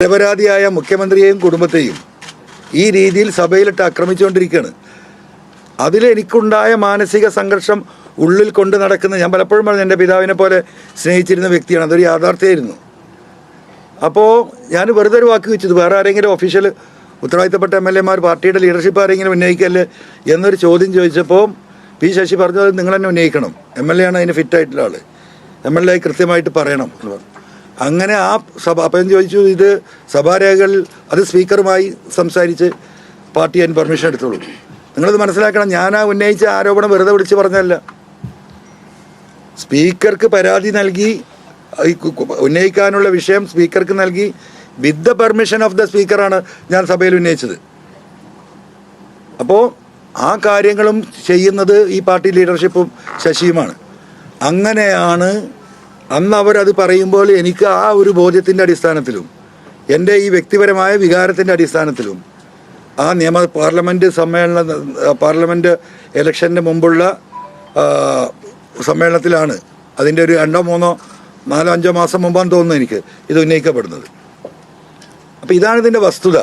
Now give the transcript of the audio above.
നിരപരാധിയായ മുഖ്യമന്ത്രിയെയും കുടുംബത്തെയും ഈ രീതിയിൽ സഭയിലിട്ട് ആക്രമിച്ചുകൊണ്ടിരിക്കുകയാണ്. അതിൽ എനിക്കുണ്ടായ മാനസിക സംഘർഷം ഉള്ളിൽ കൊണ്ട് നടക്കുന്ന ഞാൻ പലപ്പോഴും പറഞ്ഞു എന്റെ പിതാവിനെ പോലെ സ്നേഹിച്ചിരുന്ന വ്യക്തിയാണ്. അതൊരു യാഥാർത്ഥ്യമായിരുന്നു. അപ്പോൾ ഞാൻ വെറുതെ ഒരു വാക്ക് വെച്ചത് വേറെ ആരെങ്കിലും ഒഫീഷ്യൽ ഉത്തരവാദിത്തപ്പെട്ട എം എൽ എമാർ പാർട്ടിയുടെ ലീഡർഷിപ്പ് ആരെങ്കിലും ഉന്നയിക്കല്ലേ എന്നൊരു ചോദ്യം ചോദിച്ചപ്പോൾ പി ശശി പറഞ്ഞത് നിങ്ങൾ തന്നെ ഉന്നയിക്കണം. എം എൽ എ ആണ് അതിന് ഫിറ്റായിട്ടുള്ള ആൾ എം എൽ എ കൃത്യമായിട്ട് പറയണം. എന്ന് പറഞ്ഞു. അങ്ങനെ ആ സഭ അപ്പം ചോദിച്ചു ഇത് സഭാരേഖകളിൽ അത് സ്പീക്കറുമായി സംസാരിച്ച് പാർട്ടി അതിന് പെർമിഷൻ എടുത്തോളൂ. നിങ്ങളത് മനസ്സിലാക്കണം ഞാൻ ആ ഉന്നയിച്ച ആരോപണം വെറുതെ വിളിച്ച് പറഞ്ഞല്ല സ്പീക്കർക്ക് പരാതി നൽകി ഉന്നയിക്കാനുള്ള വിഷയം സ്പീക്കർക്ക് നൽകി with the permission of the സ്പീക്കറാണ് ഞാൻ സഭയിൽ ഉന്നയിച്ചത്. അപ്പോൾ ആ കാര്യങ്ങളും ചെയ്യുന്നത് ഈ പാർട്ടി ലീഡർഷിപ്പും ശശിയുമാണ്. അങ്ങനെയാണ് അന്ന് അവരത് പറയുമ്പോൾ എനിക്ക് ആ ഒരു ബോധ്യത്തിന്റെ അടിസ്ഥാനത്തിലും എന്റെ ഈ വ്യക്തിപരമായ വികാരത്തിന്റെ അടിസ്ഥാനത്തിലും ആ നിയമ പാർലമെന്റ് സമ്മേളന പാർലമെന്റ് ഇലക്ഷന്റെ മുമ്പുള്ള സമ്മേളനത്തിലാണ് അതിന്റെ ഒരു രണ്ടോ മൂന്നോ നാലോ അഞ്ചോ മാസം മുമ്പാന്ന് തോന്നുന്നു എനിക്ക് ഇത് ഉന്നയിക്കപ്പെടുന്നത്. അപ്പോൾ ഇതാണ് ഇതിന്റെ വസ്തുത.